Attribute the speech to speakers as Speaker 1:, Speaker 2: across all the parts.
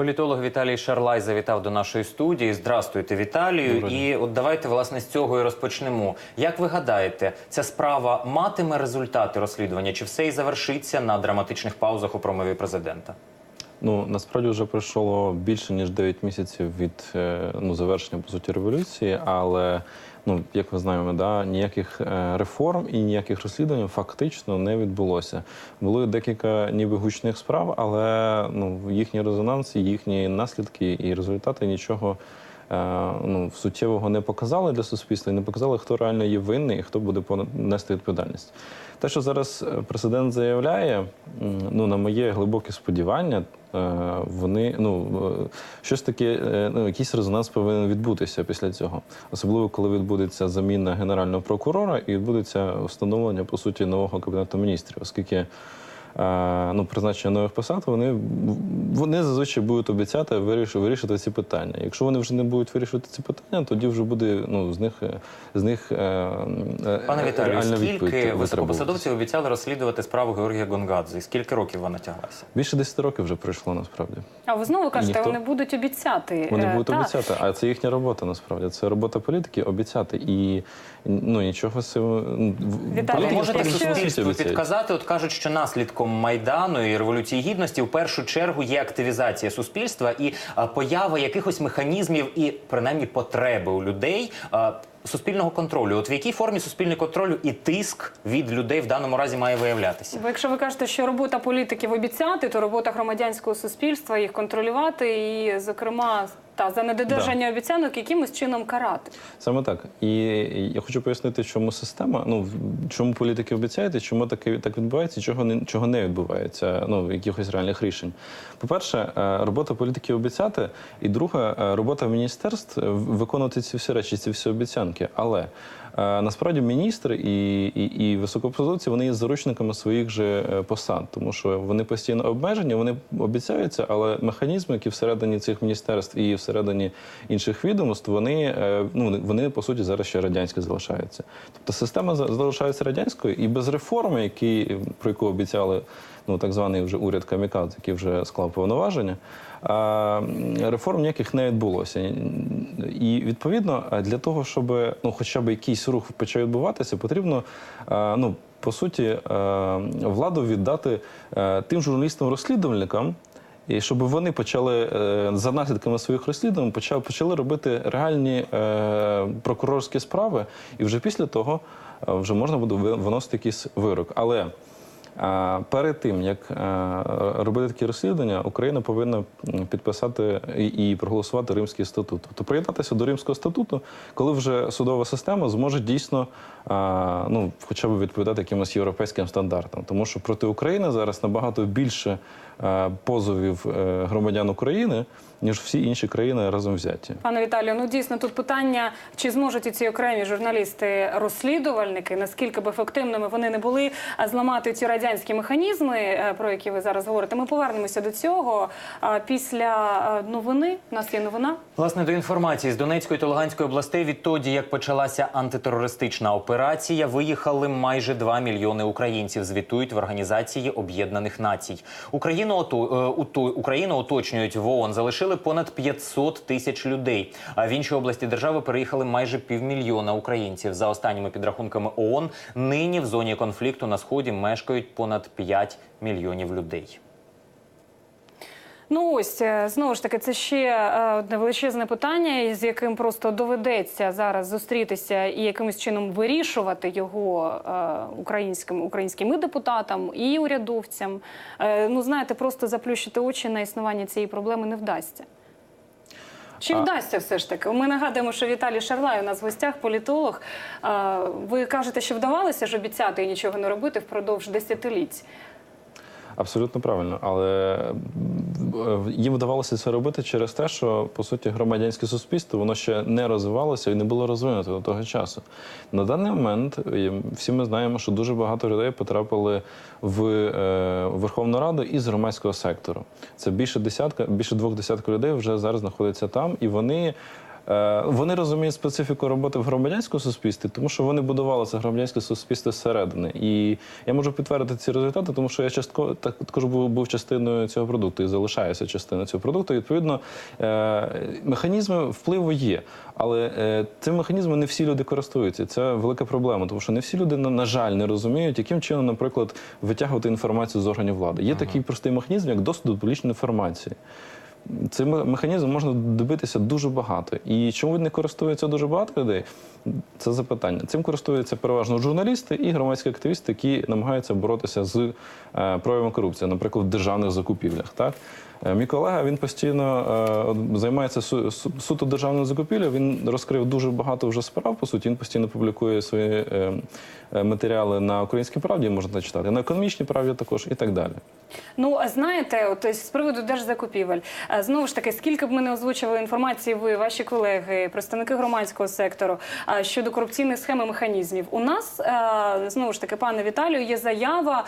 Speaker 1: Політолог Віталій Шарлай завітав до нашої студії. Здрастуйте, Віталію. І от давайте власне з цього і розпочнемо. Як ви гадаєте, ця справа матиме результати розслідування, чи все і завершиться на драматичних паузах у промові президента?
Speaker 2: Ну насправді вже пройшло більше ніж 9 місяців від е, ну завершення по суті революції, але ну як ми знаємо, да ніяких е, реформ і ніяких розслідувань фактично не відбулося. Були декілька ніби гучних справ, але ну їхній резонанс, їхні наслідки і результати нічого. Е, Ну, суттєвого не показали для суспільства і не показали, хто реально є винний і хто буде нести відповідальність. Те, що зараз е, президент заявляє, ну на моє глибоке сподівання, е, вони ну щось таке, ну якийсь резонанс повинен відбутися після цього, особливо коли відбудеться заміна генерального прокурора і відбудеться встановлення по суті нового кабінету міністрів, оскільки. Е, Ну, призначення нових посад, вони, вони зазвичай будуть обіцяти вирішити, вирішити ці питання. Якщо вони вже не будуть вирішувати ці питання, тоді вже буде ну, з них, з них е, е,
Speaker 1: Пане Віталію, скільки високопосадовців обіцяли розслідувати справу Георгія Гонгадзе? І скільки років вона тяглася?
Speaker 2: Більше 10 років вже пройшло насправді.
Speaker 3: А ви знову кажете,
Speaker 2: Ніхто-
Speaker 3: вони будуть обіцяти.
Speaker 2: Вони будуть
Speaker 3: так.
Speaker 2: обіцяти, а це їхня робота насправді. Це робота політики обіцяти. І ну нічого з цим
Speaker 3: Віталій,
Speaker 1: можете суспільству підказати? От кажуть, що наслідком майдану і революції гідності в першу чергу є активізація суспільства і а, поява якихось механізмів і принаймні потреби у людей. Суспільного контролю, от в якій формі суспільний контроль і тиск від людей в даному разі має виявлятися?
Speaker 3: Бо якщо ви кажете, що робота політиків обіцяти, то робота громадянського суспільства їх контролювати і, зокрема, та за недодержання обіцянок якимось чином карати.
Speaker 2: Саме так. І я хочу пояснити, чому система, ну чому політики обіцяють, і чому таке так відбувається, чого не чого не відбувається. Ну якихось реальних рішень. По-перше, е, робота політиків обіцяти, і друга е, робота міністерств виконувати ці всі речі, ці всі обіцянки. Але насправді міністри і, і, і високопосадовці вони є заручниками своїх же е, посад, тому що вони постійно обмежені, вони обіцяються, але механізми, які всередині цих міністерств і всередині інших відомств, вони е, ну вони- по суті зараз ще радянські залишаються. Тобто система за- залишається радянською, і без реформи, які про яку обіцяли ну так званий вже уряд Камікадзе, який вже склав повноваження. Реформ ніяких не відбулося. І відповідно для того, щоб ну, хоча б якийсь рух почав відбуватися, потрібно ну, по суті владу віддати тим журналістам-розслідувальникам. І щоб вони почали е, за наслідками своїх розслідувань почали, почали робити реальні е, прокурорські справи, і вже після того вже можна буде ви- виносити якийсь вирок. Але перед тим як е, робити такі розслідування, Україна повинна підписати і, проголосувати Римський статут, тобто приєднатися до Римського статуту, коли вже судова система зможе дійсно е, ну, хоча б відповідати якимось європейським стандартам, тому що проти України зараз набагато більше е, позовів громадян України, ніж всі інші країни разом взяті.
Speaker 3: Пане Віталію, ну дійсно тут питання, чи зможуть ці окремі журналісти-розслідувальники, наскільки б ефективними вони не були, зламати ці радянські механізми, е, про які ви зараз говорите. Ми повернемося до цього. Після е, новини у нас є новина.
Speaker 1: Власне, до інформації з Донецької та Луганської областей відтоді, як почалася антитерористична операція, виїхали майже 2 мільйони українців. Звітують в Організації Об'єднаних Націй. Україну ото е, Україну уточнюють в ООН, залишили понад 500 тисяч людей. А в інші області держави переїхали майже півмільйона українців. За останніми підрахунками ООН, нині в зоні конфлікту на сході мешкають понад 5 мільйонів людей.
Speaker 3: Ну ось е, знову ж таки, це ще е, одне величезне питання, з яким просто доведеться зараз зустрітися і якимось чином вирішувати його е, українським українським і депутатам і урядовцям. Ну знаєте, просто заплющити очі на існування цієї проблеми не вдасться. Чи вдасться все ж таки? Ми нагадуємо, що Віталій Шарлай у нас в гостях, політолог. Ви кажете, що вдавалося ж обіцяти і нічого не робити впродовж десятиліть.
Speaker 2: Абсолютно правильно, але е, їм вдавалося це робити через те, що по суті громадянське суспільство воно ще не розвивалося і не було розвинуто до того часу. На даний момент всі ми знаємо, що дуже багато людей потрапили в е, Верховну Раду із громадського сектору. Це більше десятка, більше двох десятків людей вже зараз знаходяться там, і вони. Е, Вони розуміють специфіку роботи в громадянському суспільстві, тому що вони будували це громадянське суспільство зсередини. І я можу підтвердити ці результати, тому що я частково так- також був, був частиною цього продукту і залишаюся частиною цього продукту. І, відповідно, е, механізми впливу є. Але е, цим механізмом не всі люди користуються. Це велика проблема, тому що не всі люди, на, жаль, не розуміють, яким чином, наприклад, витягувати інформацію з органів влади. Є такий простий механізм, як доступ до публічної інформації. Цим ме- механізмом можна добитися дуже багато. І чому не користується дуже багато людей? Це запитання. Цим користуються переважно журналісти і громадські активісти, які намагаються боротися з е, проявами корупції, наприклад, в державних закупівлях. Так? Е, Мій колега він постійно е, займається су, су- суто державною закупівлею. Він розкрив дуже багато вже справ. По суті, він постійно публікує свої е, матеріали на українській правді, можна читати, на економічній правді також і так далі.
Speaker 3: Ну, а знаєте, от з приводу держзакупівель, знову ж таки, скільки б ми не озвучували інформації, ви, ваші колеги, представники громадського сектору щодо корупційних схем і механізмів, у нас знову ж таки, пане Віталію, є заява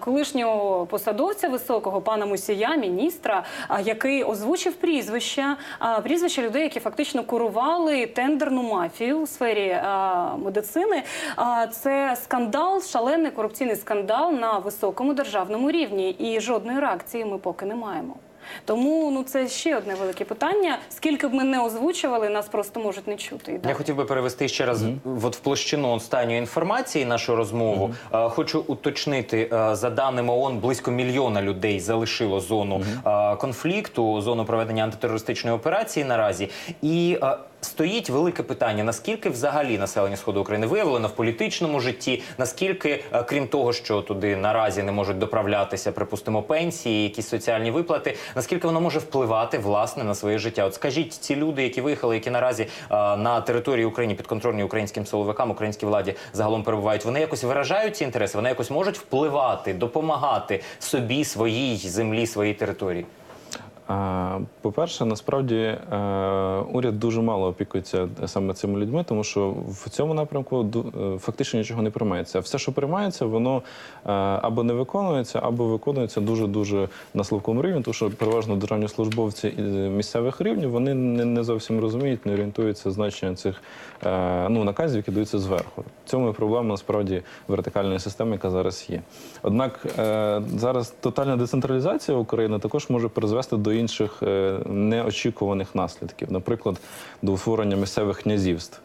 Speaker 3: колишнього посадовця високого пана Мусія, міністра, е, який озвучив прізвища, прізвища людей, які фактично курували тендерну мафію у сфері медицини. Це скандал, шалений корупційний скандал на високому державному рівні, і жодної реакції ми поки не маємо. Тому ну це ще одне велике питання. Скільки б ми не озвучували, нас просто можуть не чути. І
Speaker 1: Я
Speaker 3: далі.
Speaker 1: хотів би перевести ще раз от в площину останньої інформації нашу розмову. Е, Хочу уточнити, за даними ООН, близько мільйона людей залишило зону е, конфлікту, зону проведення антитерористичної операції наразі. І стоїть велике питання: наскільки взагалі населення сходу України виявлено в політичному житті, наскільки, е, крім того, що туди наразі не можуть доправлятися, припустимо, пенсії, якісь соціальні виплати, наскільки воно може впливати власне на своє життя? От скажіть, ці люди, які виїхали, які наразі е, на території України підконтрольні українським силовикам, українській владі загалом перебувають, вони якось виражають ці інтереси, вони якось можуть впливати, допомагати собі, своїй землі, своїй території.
Speaker 2: По-перше, насправді е, уряд дуже мало опікується саме цими людьми, тому що в цьому напрямку е, фактично нічого не приймається. Все, що приймається, воно е, або не виконується, або виконується дуже дуже на слабкому рівні, тому що переважно державні службовці місцевих рівнів вони не, зовсім розуміють, не орієнтуються значення цих ну, наказів, які даються зверху. В цьому і проблема насправді вертикальної системи, яка зараз є. Однак зараз тотальна децентралізація України також може призвести до інших е, неочікуваних наслідків, наприклад, до утворення місцевих князівств.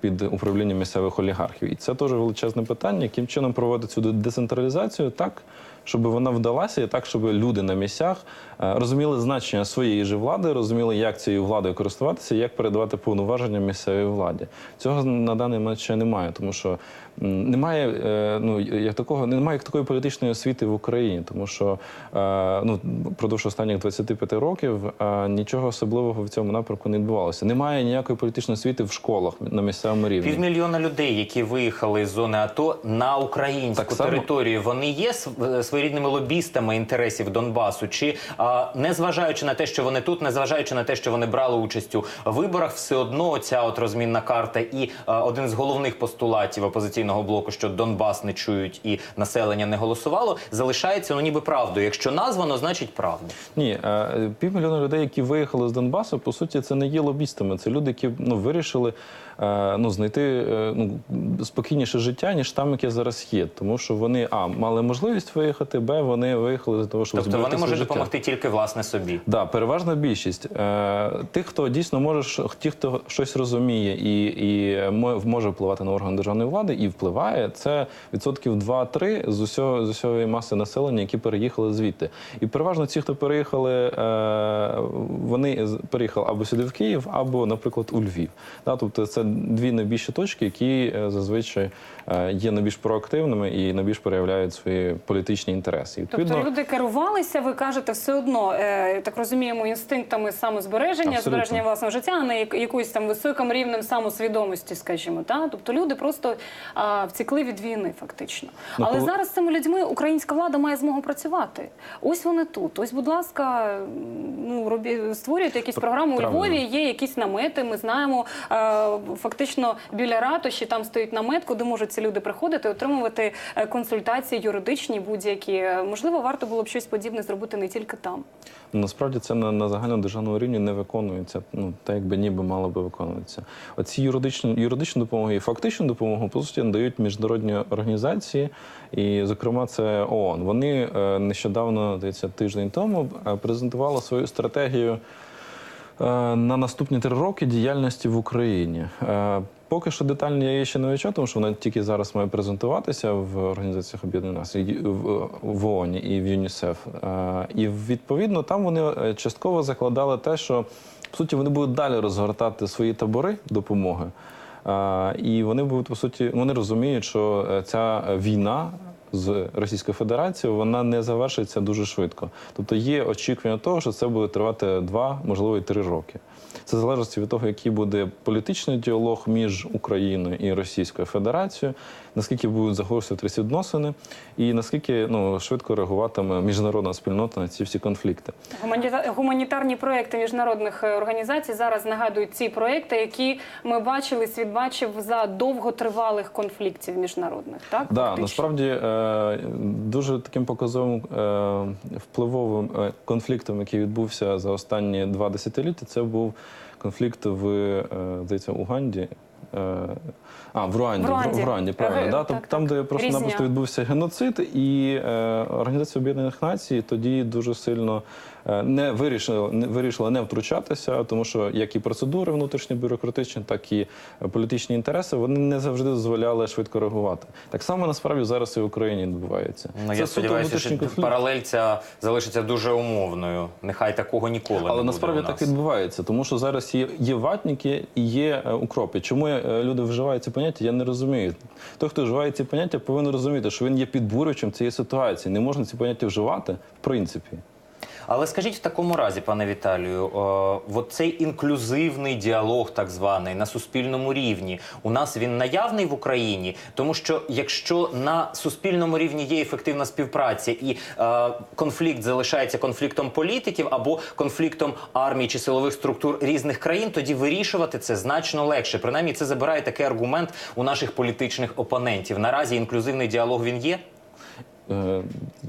Speaker 2: Під управлінням місцевих олігархів, і це теж величезне питання, яким чином проводити цю децентралізацію? Так, щоб вона вдалася, і так, щоб люди на місцях е, розуміли значення своєї ж влади, розуміли, як цією владою користуватися, як передавати повноваження місцевій владі. Цього на даний момент ще немає, тому що немає е, ну як такого, немає як такої політичної освіти в Україні, тому що е, ну продовж останніх 25 років нічого особливого в цьому напрямку не відбувалося. Немає ніякої політичної освіти в школах на місцевому рівні.
Speaker 1: Півмільйона людей, які виїхали з зони АТО на українську
Speaker 2: Так само.
Speaker 1: територію, вони є своєрідними лобістами інтересів Донбасу. Чи а, незважаючи на те, що вони тут, незважаючи на те, що вони брали участь у виборах, все одно ця от розмінна карта і один з головних постулатів опозиційного блоку, що Донбас не чують і населення не голосувало, залишається ну ніби правдою. Якщо названо, значить правда.
Speaker 2: Ні, півмільйона людей, які виїхали з Донбасу, по суті, це не є лобістами. Це люди, які ну вирішили ну знайти е, ну спокійніше життя, ніж там, яке зараз є. Тому що вони а мали можливість виїхати, б вони виїхали для того, щоб
Speaker 1: Тобто вони можуть
Speaker 2: життя.
Speaker 1: допомогти тільки власне собі.
Speaker 2: Да, переважна більшість е, тих, хто дійсно може ті, хто щось розуміє і, і може впливати на органи державної влади, і впливає, це відсотків 2-3 з усього з усієї маси населення, які переїхали звідти. І переважно ті, хто переїхали, е, вони переїхали або сюди в Київ, або, наприклад, у Львів. Да, тобто це дві найбільші точки, які е, зазвичай є найбільш проактивними і найбільш проявляють свої політичні інтереси. І,
Speaker 3: Тобто люди керувалися, ви кажете, все одно е, так розуміємо, інстинктами самозбереження,
Speaker 2: Абсолютно.
Speaker 3: збереження власного життя, а не як- якоюсь там високим рівнем самосвідомості, скажімо. Та? Тобто люди просто а, втекли від війни, фактично.
Speaker 2: Ну,
Speaker 3: Але
Speaker 2: коли-
Speaker 3: зараз з цими людьми українська влада має змогу працювати. Ось вони тут. Ось, будь ласка, ну робі- створюєте якісь програми у
Speaker 2: правильно.
Speaker 3: Львові. Є якісь намети. Ми знаємо е, фактично біля ратуші там стоїть намет, куди можуть ці люди приходити, отримувати е, консультації юридичні будь-які. Е, Можливо, варто було б щось подібне зробити не тільки там.
Speaker 2: Ну, Насправді це на, на загальнодержавному рівні не виконується, ну так якби ніби мало би виконуватися. Оці юридичні юридичну допомогу і фактичну допомогу по суті надають міжнародні організації, і зокрема це ООН. Вони е, нещодавно, здається, тиждень тому е, презентували свою стратегію. е, На наступні три роки діяльності в Україні. Поки що детально я її ще не вивчав, тому що вона тільки зараз має презентуватися в організаціях Об'єднаних Націй, в, ООН і в ЮНІСЕФ. Е, І відповідно там вони е, частково закладали те, що по суті вони будуть далі розгортати свої табори допомоги. Е, І вони будуть по суті, вони розуміють, що ця війна з Російською Федерацією вона не завершиться дуже швидко. Тобто є очікування того, що це буде тривати два, можливо, і три роки. Це залежить від того, який буде політичний діалог між Україною і Російською Федерацією, наскільки будуть загострюватися відносини, і наскільки ну швидко реагуватиме міжнародна спільнота на ці всі конфлікти.
Speaker 3: Гуманіта- Гуманітарні проекти міжнародних е, організацій зараз нагадують ці проекти, які ми бачили, світ бачив за довготривалих конфліктів міжнародних. Так
Speaker 2: Да, насправді е, дуже таким показовим е, впливовим конфліктом, який відбувся за останні два десятиліття, це був конфлікт в е, здається, Уганді. Е, А, в Руанді,
Speaker 3: В Руанді.
Speaker 2: в Руанді, правильно.
Speaker 3: Ви,
Speaker 2: да?
Speaker 3: так,
Speaker 2: Там, де просто
Speaker 3: Різня.
Speaker 2: напросто відбувся геноцид, і е, Організація Об'єднаних Націй тоді дуже сильно не вирішила, не вирішила не втручатися, тому що як і процедури внутрішні бюрократичні, так і політичні інтереси вони не завжди дозволяли швидко реагувати. Так само насправді зараз і в Україні відбувається.
Speaker 1: Ну,
Speaker 2: Це
Speaker 1: я сподіваюся, що
Speaker 2: конфлікт.
Speaker 1: паралель ця залишиться дуже умовною. Нехай такого ніколи не
Speaker 2: Але
Speaker 1: буде
Speaker 2: насправді
Speaker 1: у
Speaker 2: так відбувається, тому що зараз є, є ватники і є е, укропи. Чому е, люди вживають ці поняття, я не розумію. Той, хто вживає ці поняття, повинен розуміти, що він є підбурювачем цієї ситуації. Не можна ці поняття вживати в принципі.
Speaker 1: Але скажіть в такому разі, пане Віталію, о, от цей інклюзивний діалог, так званий, на суспільному рівні, у нас він наявний в Україні, тому що якщо на суспільному рівні є ефективна співпраця і е, конфлікт залишається конфліктом політиків або конфліктом армії чи силових структур різних країн, тоді вирішувати це значно легше. Принаймні, це забирає такий аргумент у наших політичних опонентів. Наразі інклюзивний діалог він є.
Speaker 2: Е,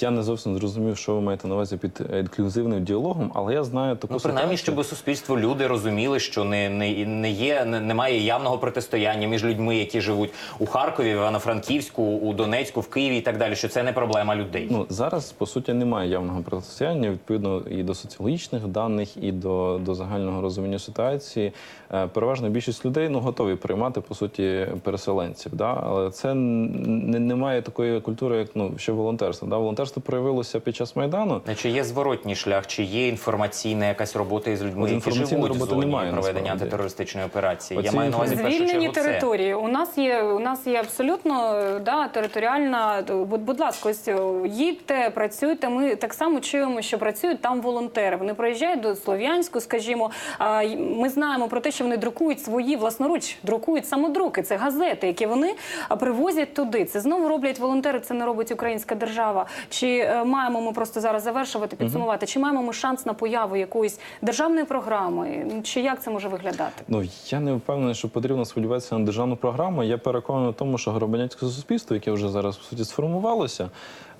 Speaker 2: Я не зовсім зрозумів, що ви маєте на увазі під інклюзивним діалогом, але я знаю таку
Speaker 1: Ну, принаймні, щоб суспільство люди розуміли, що не, не, не є, не, немає явного протистояння між людьми, які живуть у Харкові, в Івано-Франківську, у Донецьку, в Києві і так далі. Що це не проблема людей.
Speaker 2: Ну зараз по суті немає явного протистояння відповідно і до соціологічних даних, і до, до загального розуміння ситуації. Е, Переважна більшість людей ну готові приймати по суті переселенців. Да? Але це не, немає такої культури, як ну ще волонтерство. Да? Волонтерство проявилося під час майдану.
Speaker 1: Чи є зворотній шлях, чи є інформаційна якась робота із людьми,
Speaker 2: От
Speaker 1: які живуть в зоні
Speaker 2: немає,
Speaker 1: проведення
Speaker 2: насправді.
Speaker 1: антитерористичної операції? Я
Speaker 2: Оці
Speaker 1: маю на увазі першу
Speaker 3: Звільнені
Speaker 1: чергу це.
Speaker 3: території. У нас є у нас є абсолютно да, територіальна. Будь, будь ласка, ось їдьте, працюйте. Ми так само чуємо, що працюють там волонтери. Вони приїжджають до Слов'янську, скажімо. А ми знаємо про те, що вони друкують свої власноруч, друкують самодруки. Це газети, які вони привозять туди. Це знову роблять волонтери. Це не робить українська держава. Чи е, маємо ми просто зараз завершувати, підсумувати? Чи маємо ми шанс на появу якоїсь державної програми? Чи як це може виглядати?
Speaker 2: Ну я не впевнений, що потрібно сподіватися на державну програму. Я переконаний в тому, що громадянське суспільство, яке вже зараз по суті сформувалося,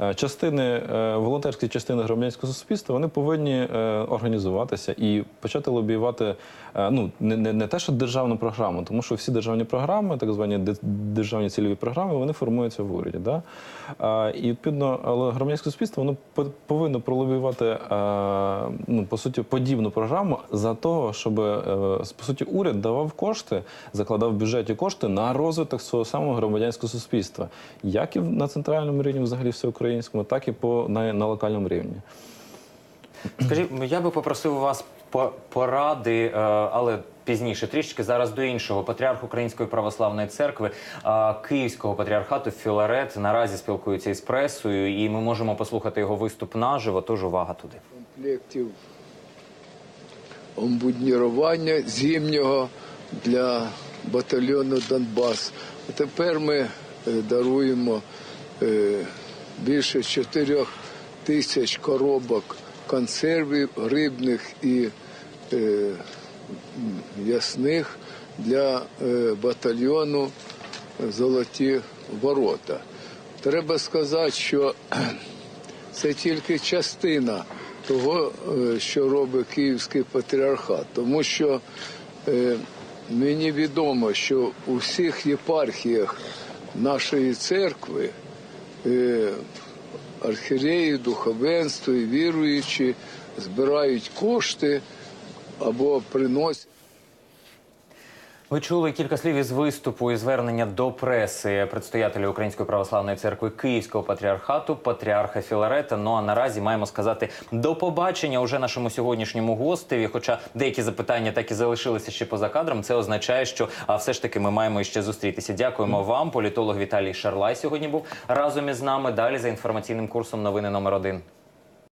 Speaker 2: е, частини е, волонтерські частини громадянського суспільства, вони повинні організуватися і почати лобіювати. Ну не, не, не те, що державну програму, тому що всі державні програми, так звані державні цільові програми, вони формуються в уряді. Да? І відповідно, але громадянське суспільство воно повинно пролобіювати е, ну, по суті подібну програму за того, щоб е, по суті уряд давав кошти, закладав в бюджеті кошти на розвиток свого самого громадянського суспільства, як і на центральному рівні, взагалі всеукраїнському, так і по на, на локальному рівні.
Speaker 1: Скажіть, я би попросив вас поради, е, але пізніше трішки зараз до іншого. Патріарх Української православної церкви е, Київського патріархату Філарет наразі спілкується із пресою, і ми можемо послухати його виступ наживо. Тож увага туди.
Speaker 4: комплектів омбуднірування зимнього для батальйону Донбас. Тепер ми е, даруємо більше 4 тисяч коробок консервів рибних і е, м, м'ясних для е, батальйону Золоті ворота. Треба сказати, що це тільки частина того, е, що робить Київський патріархат, тому що е, мені відомо, що у всіх єпархіях нашої церкви е, архіреї, духовенство і віруючі збирають кошти або приносять.
Speaker 1: Ви чули кілька слів із виступу і звернення до преси предстоятеля Української православної церкви Київського патріархату, патріарха Філарета. Ну а наразі маємо сказати до побачення уже нашому сьогоднішньому гостеві. Хоча деякі запитання так і залишилися ще поза кадром. Це означає, що а все ж таки ми маємо ще зустрітися. Дякуємо вам. Політолог Віталій Шарлай сьогодні був разом із нами. Далі за інформаційним курсом новини номер один.